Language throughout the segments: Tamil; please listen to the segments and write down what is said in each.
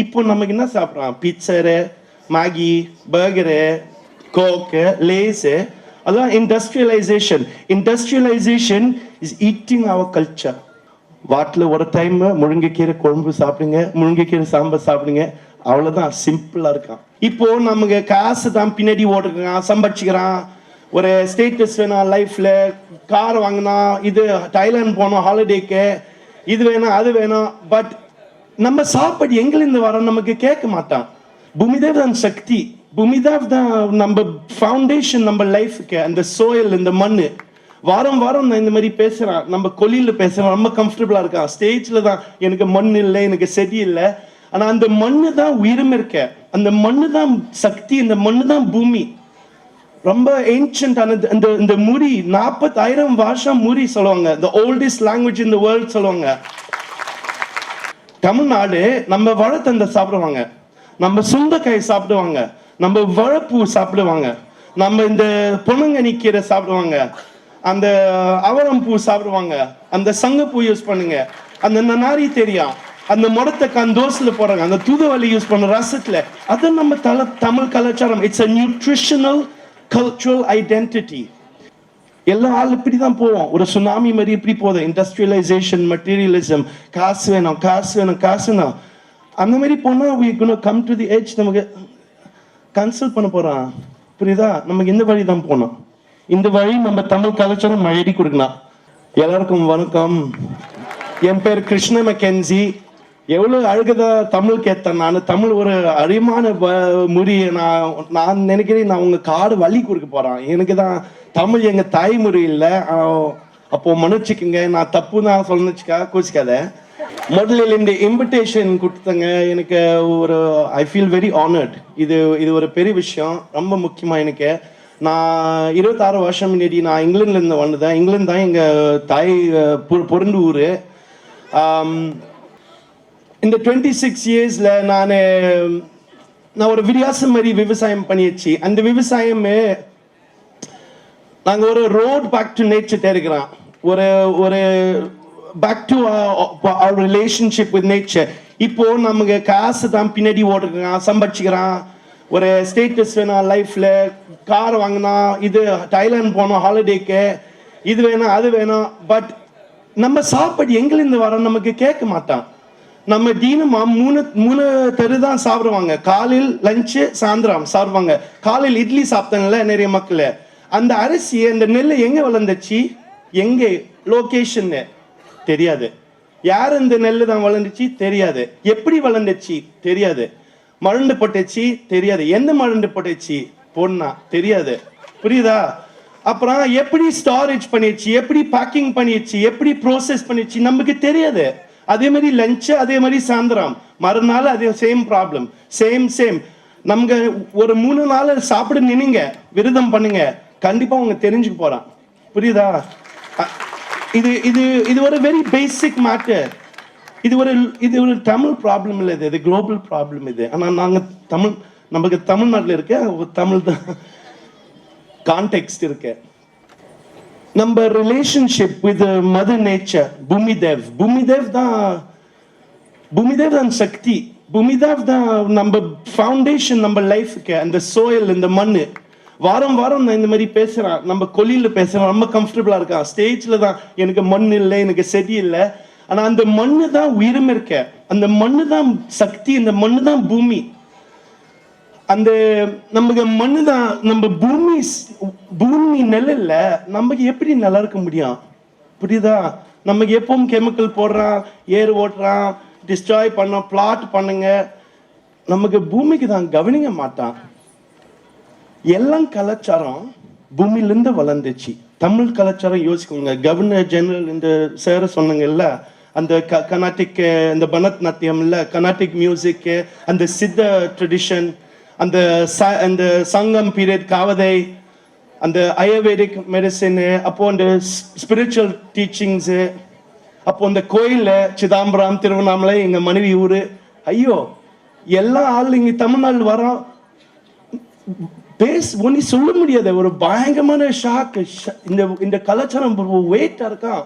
இப்போ நமக்கு என்ன சாப்பிட்றோம் pizza Maggi burger coke Lay's அதெல்லாம் industrialisation industrialisation is eating our culture வாட்டில் ஒரு டைம் முருங்கைக்கீரை குழம்பு சாப்பிடுங்க முருங்கைக்கீரை சாம்பார் சாப்பிடுங்க. அவ்வளோதான் சிம்பிளாக இருக்கான். இப்போ நமக்கு காசு தான் பின்னாடி ஓட்டுக்கிறான் சம்பாதிச்சுக்கிறான். ஒரு ஸ்டேட்டஸ் வேணாம் லைஃப்பில் கார் வாங்கினா இது தைலாந்து போனோம் ஹாலிடேக்கு இது வேணாம் அது வேணாம் பட் நம்ம சாப்பாடு எங்கிருந்து வரோம் நமக்கு கேட்க மாட்டான். பூமிதேவ் தான் சக்தி. பூமிதேவ் தான் நம்ம ஃபவுண்டேஷன் நம்ம லைஃபுக்கு அந்த சோயல் இந்த மண்ணு. வாரம் வாரம் நான் இந்த மாதிரி பேசுகிறேன் நம்ம கொலியில் பேசுகிறேன் ரொம்ப கம்ஃபர்டபுளாக இருக்கான். ஸ்டேஜில் தான் எனக்கு மண் இல்லை எனக்கு செடி இல்லை. ஆனால் அந்த மண்ணு தான் உயிரும் இருக்க. அந்த மண்ணு தான் சக்தி இந்த மண்ணு தான் பூமி. ரொம்ப ஏன்ஷியன்ட் அந்த இந்த இந்த முறி நாற்பத்தாயிரம் வருஷம் முறி சொல்லுவாங்க. The oldest language in the world சொல்லுவாங்க. தமிழ்நாடு நம்ம வழத்தந்தை சாப்பிடுவாங்க. நம்ம சுண்டக்காய் சாப்பிடுவாங்க. நம்ம வழப்பூ சாப்பிடுவாங்க. நம்ம இந்த பொண்ணுங்கனி கீரை சாப்பிடுவாங்க. அந்த அவரம் பூ சாப்பிடுவாங்க. அந்த சங்கப்பூ யூஸ் பண்ணுங்க. அந்த நாரி தெரியும் அந்த முடத்தை கந்தோசில் போடுறாங்க. அந்த தூதுவலி யூஸ் பண்ண ரசத்தில். அது நம்ம தல தமிழ் கலாச்சாரம். It's a nutritional cultural identity எல்லா ஆள் இப்படி தான் போவோம். ஒரு சுனாமி மாதிரி இப்படி போதும் இண்டஸ்ட்ரியலைசேஷன் மெட்டீரியலிசம் காசு வேணும் காசு வேணும் காசு வேணும். அந்த மாதிரி போனால் we know come to the age நமக்கு கன்சல்ட் பண்ண போகிறான் புரியுதா? நமக்கு இந்த வழி தான் போகணும். இந்த வழி நம்ம தமிழ் கலாச்சாரம் மழடி கொடுக்கலாம். எல்லாருக்கும் வணக்கம். என் பேர் கிருஷ்ண மெக்கென்சி எவ்வளவு அழகுதா தமிழ் கேட்டேன் நான். தமிழ் ஒரு அறிமான மொழியை நான் நான் நினைக்கிறேன் நான் உங்க காடு வழி கொடுக்க போகிறேன் எனக்கு தான் தமிழ் எங்க தாய்மொழி இல்லை. அப்போ மன்னிச்சுக்குங்க. நான் தப்பு தான் சொல்லுச்சுக்கா கோச்சிக்காத. முதல்ல இந்த இன்விடேஷன் கொடுத்தங்க. எனக்கு ஒரு ஐ ஃபீல் வெரி ஆனர்ட் இது இது ஒரு பெரிய விஷயம். ரொம்ப முக்கியமா எனக்கு. நான் இருபத்தாறு வருஷம் முன்னாடி நான் இங்கிலாந்துல இருந்து வந்தேன். இங்கிலாந்து தான் எங்க தாய் அஹ், பொ- ஊரு இந்த டுவெண்ட்டி சிக்ஸ் இயர்ஸில் நான் நான் ஒரு விரியாசம் மாதிரி விவசாயம் பண்ணியாச்சு. அந்த விவசாயமே நாங்கள் ஒரு ரோட் பேக் டு நேச்சர் இருக்கிறோம். ஒரு ஒரு back to our relationship with nature இப்போ நமக்கு காசு தான் பின்னாடி ஓட்டுக்கிறான் சம்பாதிச்சுக்கிறான். ஒரு ஸ்டேட்டஸ் வேணும் லைஃப்பில் கார் வாங்கினா இது தைலாந்து போனோம் ஹாலிடேக்கு இது வேணும் அது வேணும் பட் நம்ம சாப்பாடு எங்கேருந்து வரோம் நமக்கு கேட்க மாட்டான். நம்ம தினமா மூணு மூணு தெரு தான் சாப்பிடுவாங்க. காலையில் லஞ்சு சாயந்தரம் சாப்பிடுவாங்க. காலையில் இட்லி சாப்பிட்டாங்கல்ல நிறைய மக்கள். அந்த அரிசி அந்த நெல் எங்க வளர்ந்துச்சு? எங்க? லொகேஷன் தெரியாது. யார் இந்த நெல் தான் வளர்ந்துச்சு? தெரியாது. எப்படி வளர்ந்துச்சு? தெரியாது. மருந்து போட்டுச்சு? தெரியாது. எந்த மருந்து போட்டுச்சு? பொண்ணா. தெரியாது. புரியுதா? அப்புறம் எப்படி ஸ்டாரேஜ் பண்ணிடுச்சு? எப்படி பேக்கிங் பண்ணிடுச்சு? எப்படி ப்ரோசஸ் பண்ணிடுச்சு? நமக்கு தெரியாது. அதே மாதிரி லஞ்சு அதே மாதிரி சாயந்தரம். மறுநாள் அதே சேம் ப்ராப்ளம் சேம் சேம் நமக்கு ஒரு மூணு நாள் சாப்பிட நினைங்க விரதம் பண்ணுங்க. கண்டிப்பா அவங்க தெரிஞ்சுக்க போறான். புரியுதா? இது இது இது ஒரு வெரி பேசிக் மேட்டர் இது ஒரு இது ஒரு தமிழ் ப்ராப்ளம் இல்லை இது. இது குளோபல் ப்ராப்ளம் இது. ஆனால் நாங்கள் தமிழ் நமக்கு தமிழ்நாட்டில் இருக்க தமிழ் தான். கான்டெக்ட் இருக்குது நம்ம relationship with mother nature Bhumidev Bhumidev தான் பூமிதேவ் தான் சக்தி பூமிதேவ் தான் நம்ம ஃபவுண்டேஷன் நம்ம லைஃபுக்கு அந்த சோயல் இந்த மண் வாரம் வாரம் நான் இந்த மாதிரி பேசுகிறேன் நம்ம கொல்லியில் பேசுகிறேன் ரொம்ப கம்ஃபர்டபுளாக இருக்கான். ஸ்டேஜில் தான். எனக்கு மண் இல்லை எனக்கு செடி இல்லை. ஆனால் அந்த மண்ணு தான் உயிரும் இருக்க. அந்த மண்ணு தான் சக்தி இந்த மண்ணு தான் பூமி. அந்த நமக்கு மண்ணு தான் நம்ம பூமி பூமி நெல்ல நமக்கு எப்படி நல்லா இருக்க முடியும்? புரியுதா? நமக்கு எப்பவும் கெமிக்கல் போடுறான் ஏர் ஓட்டுறான் டிஸ்ட்ராய் பண்ண பிளாட் பண்ணுங்க. நமக்கு பூமிக்கு தான் கவனிக்க மாட்டான். எல்லாம் கலாச்சாரம் பூமியிலேருந்து வளர்ந்துச்சு. தமிழ் கலாச்சாரம் யோசிக்கோங்க. கவர்னர் ஜெனரல் இந்த சேர சொன்னாங்கல்ல அந்த க கர்நாட்டிக் இந்த பரத் நாட்டியம் இல்ல கர்நாடிக் மியூசிக் அந்த சித்த ட்ரெடிஷன் அந்த ச அந்த சங்கம் பீரியட் காவதை அந்த அயர்வேதிக் மெடிசின் அப்போ அந்த ஸ்பிரிச்சுவல் டீச்சிங்ஸு அப்போ அந்த கோயிலில் சிதாம்பரம் திருவண்ணாமலை எங்கள் மனைவி ஊர் ஐயோ எல்லா ஆள் இங்கே தமிழ்நாடு வரோம். பேஸ் ஒன்றி சொல்ல முடியாது. ஒரு பயங்கரமான ஷாக்கு இந்த இந்த கலாச்சாரம் வெயிட்டாக இருக்கான்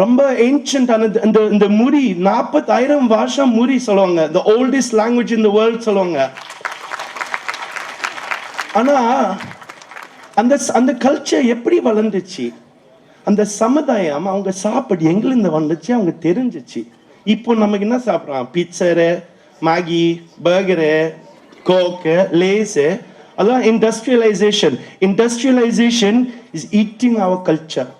ரொம்ப ஏன்ஷியன்ட் ஆனது இந்த இந்த முறி நாற்பத்தாயிரம் வருஷம் முறி சொல்லுவாங்க. The oldest language in the world சொல்லுவாங்க. ஆனா அந்த அந்த கல்ச்சர் எப்படி வளர்ந்துச்சு? அந்த சமுதாயம் அவங்க சாப்பாடு எங்கிருந்து வந்துச்சு அவங்க தெரிஞ்சிச்சு. இப்போ நமக்கு என்ன சாப்பிட்றோம்? Pizza Maggi burger coke Lay's அதான் industrialisation industrialisation is eating our culture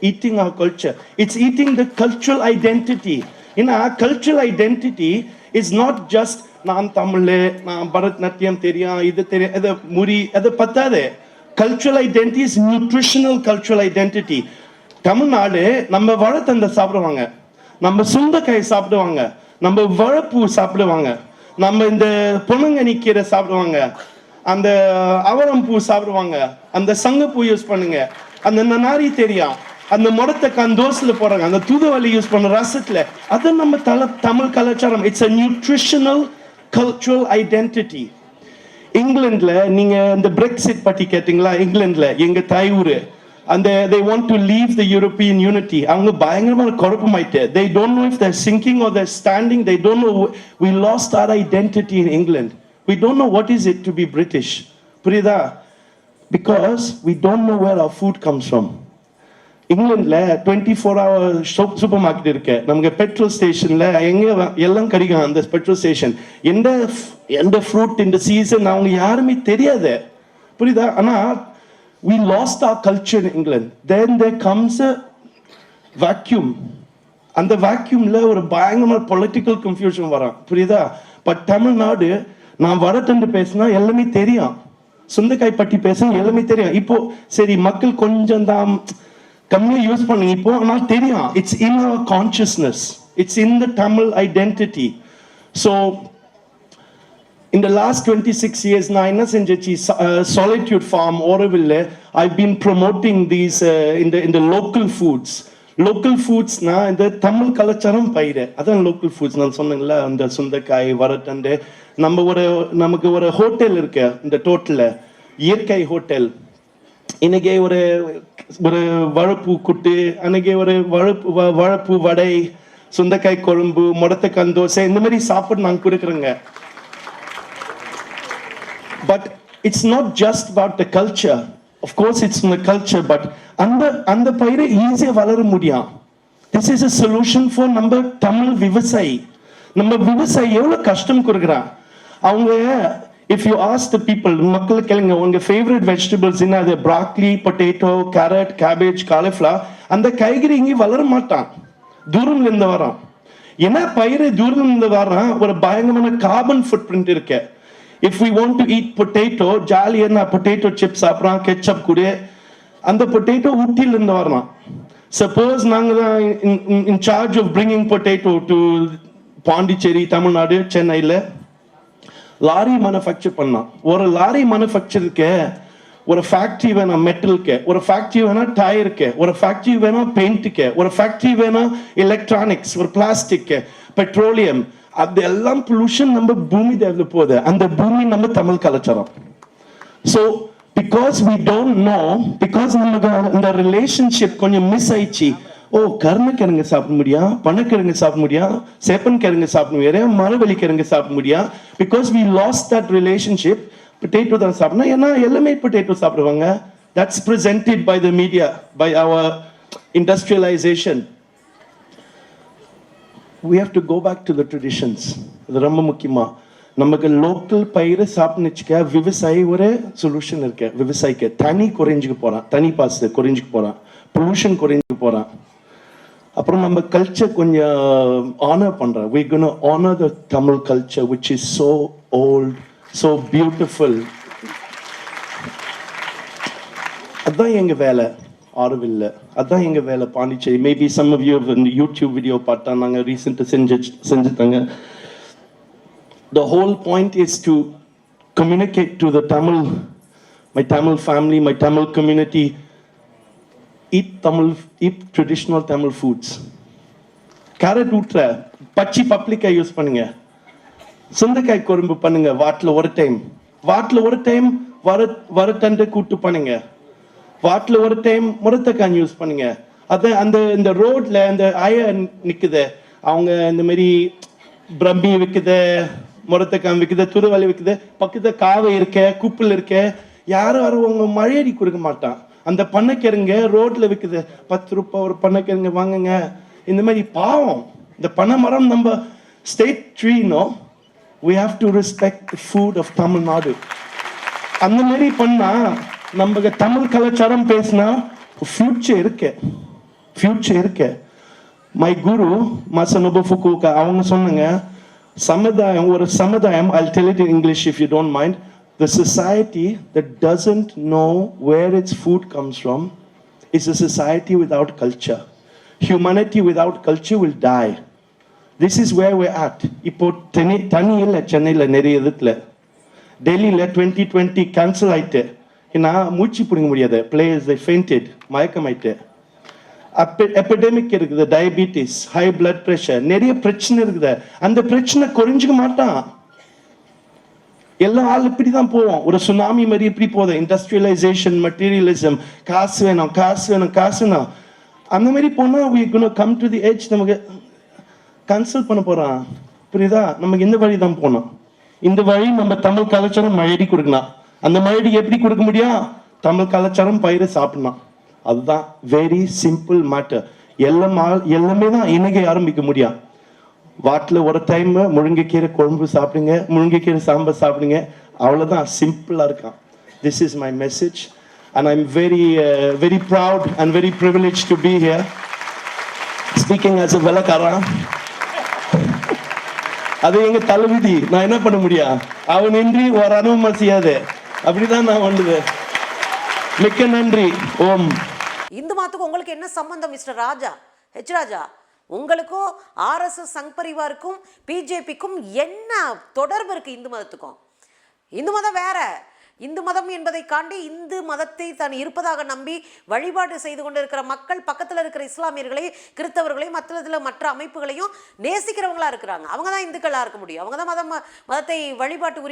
eating our culture it's eating the cultural identity ஏன்னா cultural identity is not just நான் தமிழ் நான் பரதநாட்டியம் தெரியும் இது தெரியும் இது முறி அது பத்தாது. Cultural identity is nutritional cultural identity Tamil Nadu நம்ம வாழைத்தண்டை சாப்பிடுவாங்க. நம்ம சுண்டைக்காய் சாப்பிடுவாங்க. நம்ம வழப்பூ சாப்பிடுவாங்க. நம்ம இந்த பொண்ணுங்கனி கீரை சாப்பிடுவாங்க. அந்த அவரம் பூ சாப்பிடுவாங்க. அந்த சங்கப்பூ யூஸ் பண்ணுங்க. அந்த நாரி தெரியும் அந்த முடத்தை கந்தோஸ்ல போடுறாங்க. அந்த தூதுவலி யூஸ் பண்ண ரசத்துல அது நம்ம தல தமிழ் கலாச்சாரம். It's a nutritional cultural identity இங்கிலாந்துல நீங்க இந்த பிரெக்சிட் பத்தி கேட்டீங்களா இங்கிலாந்துல எங்க தாய் ஊரு அந்த they want to leave the European unity அவங்க பயங்கரமான குழப்பமாயிட்டு they don't know if they're sinking or they're standing they don't know we lost our identity in England we don't know what is it to be British புரியுதா because we don't know where our food comes from இங்கிலாந்துல twenty four hour supermarket இருக்கு. நமக்கு பெட்ரோல் ஸ்டேஷன்ல எங்க எல்லாம் கிடைக்கும் அந்த பெட்ரோல் ஸ்டேஷன் எந்த எந்த ஃப்ரூட் இந்த சீசன் அவங்க யாருமே தெரியாது. புரியுதா? ஆனா we lost our culture England then they comes comes a அந்த வேக்யூம்ல ஒரு பயங்கரமான பொலிட்டிக்கல் கன்ஃபியூஷன் வரும். புரியுதா? பட் தமிழ்நாடு நான் வடத்தண்டு பேசினா எல்லாமே தெரியும். சுந்தக்காய் பட்டி பேசினா எல்லாமே தெரியும். இப்போ சரி மக்கள் கொஞ்சம் தான் கம்மியா யூஸ் பண்ணுங்க இப்போ ஆனால் தெரியும். It's in our consciousness it's in the Tamil identity so இந்த லாஸ்ட் டுவெண்ட்டி சிக்ஸ் இயர்ஸ் நான் என்ன செஞ்சிச்சு? சாலிட்யூட் ஃபார்ம் ஓரவில்ல ஐ பீன் ப்ரொமோட்டிங் தீஸ் இந்த இந்த லோக்கல் ஃபுட்ஸ் லோக்கல் ஃபுட்ஸ்னா இந்த தமிழ் கலாச்சாரம் பயிர் அதான் லோக்கல் ஃபுட்ஸ் நான் சொன்னேன்ல அந்த சுண்டைக்காய் வரட்டண்டு. நம்ம ஒரு நமக்கு ஒரு ஹோட்டல் இருக்கு இந்த டோட்டலில் இயற்கை ஹோட்டல் இன்னைக்கு ஒரு ஒரு வழப்பு குட்டு அன்னைக்கு ஒரு வழப்பு வழப்பு வடை சுண்டைக்காய் குழம்பு முடத்தக்காய் தோசை இந்த மாதிரி சாப்பாடு நாங்கள் கொடுக்குறோங்க. But it's not just about the culture of course it's it's culture but அந்த அந்த பயிரை ஈஸியா வளர முடியும். This is a solution for நம்ம தமிழ் விவசாயி. நம்ம விவசாயி எவ்வளவு கஷ்டம் கொடுக்குறான். அவங்க if you ask the people மக்கள் கேளுங்க உங்க ஃபேவரட் வெஜிடபிள்ஸ் என்ன அது broccoli potato carrot cabbage cauliflower அந்த காய்கறி இங்கே வளர மாட்டான். தூரம்ல இருந்து வரான். ஏன்னா பயிரை தூரம் இருந்து வரான்? ஒரு பயங்கரமான கார்பன் ஃபுட் பிரிண்ட் இருக்கு if we want to eat potato ஜாலியாக நான் பொட்டேட்டோ சிப்ஸ் சாப்பிட்றான் கெச்சப் கூட. அந்த பொட்டேட்டோ ஊட்டியிலிருந்து இருந்து வரலாம் சப்போஸ் நாங்கள் தான் in charge of bringing potato to Pondicherry Tamil Nadu சென்னையில் லாரி மேனுஃபேக்சர் பண்ணலாம் ஒரு லாரி மேனுஃபேக்சருக்கு ஒரு ஃபேக்டரி வேணா மெட்டலுக்கு ஒரு ஃபேக்டரி வேணா டயருக்கு ஒரு ஃபேக்டரி வேணா பெயிண்ட்டுக்கு ஒரு ஃபேக்டரி வேணா எலக்ட்ரானிக்ஸ் ஒரு பிளாஸ்டிக் பெட்ரோலியம் அது எல்லாம் பொல்யூஷன் நம்ம பூமி தேவையில் போகுது. அந்த பூமி நம்ம தமிழ் கலாச்சாரம். So because we don't know because நமக்கு இந்த ரிலேஷன்ஷிப் கொஞ்சம் மிஸ் ஆயிடுச்சு ஓ கருணக்கிழங்கு சாப்பிட முடியும் பணக்கிழங்கு சாப்பிட முடியும் சேப்பன் கிழங்கு சாப்பிட முடியும் மரவள்ளி கிழங்கு சாப்பிட முடியும் because we lost that relationship potato தான் சாப்பிடணும். ஏன்னா எல்லாமே பொட்டேட்டோ சாப்பிடுவாங்க. That's presented by the media by our industrialisation we have to go back to the traditions அது ரொம்ப முக்கியமா. நமக்கு லோக்கல் பயிரை சாப்பிட்டுச்சுக்க விவசாயி ஒரு சொல்யூஷன் இருக்கு. விவசாயிக்கு தனி குறைஞ்சுக்கு போறான். தனி பாசு குறைஞ்சுக்கு போறான். பொல்யூஷன் குறைஞ்சுக்கு போறான். அப்புறம் நம்ம கல்ச்சர் கொஞ்சம் ஆனர் பண்ணுறோம் we can honour the Tamil culture which is so old so beautiful அதான் எங்கள் வேலை. ஆரோவில் அதுதான் எங்கள் வேலை Pondicherry. Maybe some of you இந்த யூடியூப் வீடியோ பார்த்தா நாங்கள் ரீசெண்டாக செஞ்சு செஞ்சுட்டாங்க the whole point is to communicate to the Tamil my Tamil family my Tamil community eat Tamil eat traditional Tamil foods carrot ஊட்டுற பச்சி பப்ளிக்காய் யூஸ் பண்ணுங்க. சுண்டைக்காய் குழம்பு பண்ணுங்க வாட்டில் ஒரு டைம் வாட்டில் ஒரு டைம் வர வரட்டண்டு கூட்டு பண்ணுங்க. வாட்டில் ஒரு டைம் முரத்தக்காய் யூஸ் பண்ணுங்க. அது அந்த இந்த ரோட்ல அந்த ஆய நிற்குது அவங்க இந்த மாதிரி பிரம்பி விற்குது முரத்தக்காய் விற்குது துருவலை விற்குது பக்கத்தில் காவை இருக்க குப்பில் இருக்க யாரும் வருவாங்க மழையடி கொடுக்க மாட்டான். அந்த பண்ணைக்கருங்க ரோட்ல விற்குது பத்து ரூபாய் ஒரு பண்ணைக்கருங்க வாங்குங்க. இந்த மாதிரி பாவம். இந்த பனை மரம் நம்ம state ட்ரீனோ we have to respect food of Tamil Nadu அந்த மாதிரி பண்ணா நம்ம தமிழ் கலாச்சாரம் பேசினா ஃபியூச்சர் இருக்கு. ஃபியூச்சர் இருக்கு. மை குரு மசனோபு ஃபுகூக்கா அவங்க சொன்னாங்க சமுதாயம் ஒரு சமுதாயம் I tell it in English if you don't mind the society that doesn't know where it's food comes from is a society without culture. Humanity without culture will die. This is where we at இப்போ தனி தனி இல்லை சென்னையில் நிறைய இடத்துல டெல்லியில் டுவெண்ட்டி டுவெண்ட்டி கேன்சல் ஆயிட்டு. ஏன்னா மூச்சு பிடிக்க முடியாது. Players they fainted. மயக்கமாயிட்டு. எபிடெமிக் இருக்குது. டயபிட்டிஸ் ஹை பிளட் ப்ரெஷர் நிறைய பிரச்சனை இருக்குது. அந்த பிரச்சனை குறைஞ்சிக்க மாட்டான். எல்லா ஆள் இப்படி தான் போவோம். ஒரு சுனாமி மாதிரி எப்படி போதும் இண்டஸ்ட்ரியலைசேஷன் மெட்டீரியலிசம் காசு வேணும் காசு வேணும் காசு வேணும். அந்த மாதிரி போனால் we gonna come to the age நமக்கு கன்சல்ட் பண்ண போகிறான் புரியுதா? நமக்கு இந்த வழி தான் போகணும். இந்த வழி நம்ம தமிழ் கலாச்சாரம் மழைடி கொடுக்கலாம். அந்த மழைடி எப்படி கொடுக்க முடியும்? தமிழ் கலாச்சாரம் பயிரை சாப்பிடணும். அதுதான் வெரி சிம்பிள் மேட்டர் எல்லாம் ஆள்- எல்லாமே தான் இன்னைக்கு ஆரம்பிக்க முடியும். வாட்டில் ஒரு டைம் முருங்கைக்கீரை குழம்பு சாப்பிடுங்க முழுங்கைக்கீரை சாம்பார் சாப்பிடுங்க. அவ்வளோதான் சிம்பிளாக இருக்கான். This is my message and I am very very proud and very privilege to be here speaking as a வெலக்காரன் அது எங்க தளபதி. நான் என்ன பண்ண முடியும் அவனின்றி ஒரு அனுபவம் செய்யாது அப்படிதான் நான் வந்தது. மிக்க நன்றி. ஓம். இந்து மாத்துக்கு உங்களுக்கு என்ன சம்பந்தம் மிஸ்டர் ராஜா? ஹெச் ராஜா? உங்களுக்கும் ஆர்எஸ்எஸ் சங் பரிவாருக்கும் பிஜேபிக்கும் என்ன தொடர்பு இருக்கு இந்து மதத்துக்கும்? இந்து மதம் வேற. இந்து மதம் என்பதை காண்டி இந்து மதத்தை தான் இருப்பதாக நம்பி வழிபாடு செய்து கொண்டிருக்கிற மக்கள் பக்கத்தில் இருக்கிற இஸ்லாமியர்களையும் கிறிஸ்தவர்களையும் மற்ற மற்ற அமைப்புகளையும் நேசிக்கிறவங்களா இருக்கிறாங்க. அவங்க தான் இந்துக்களாக இருக்க முடியும். அவங்க தான் மதம் மதத்தை வழிபாட்டு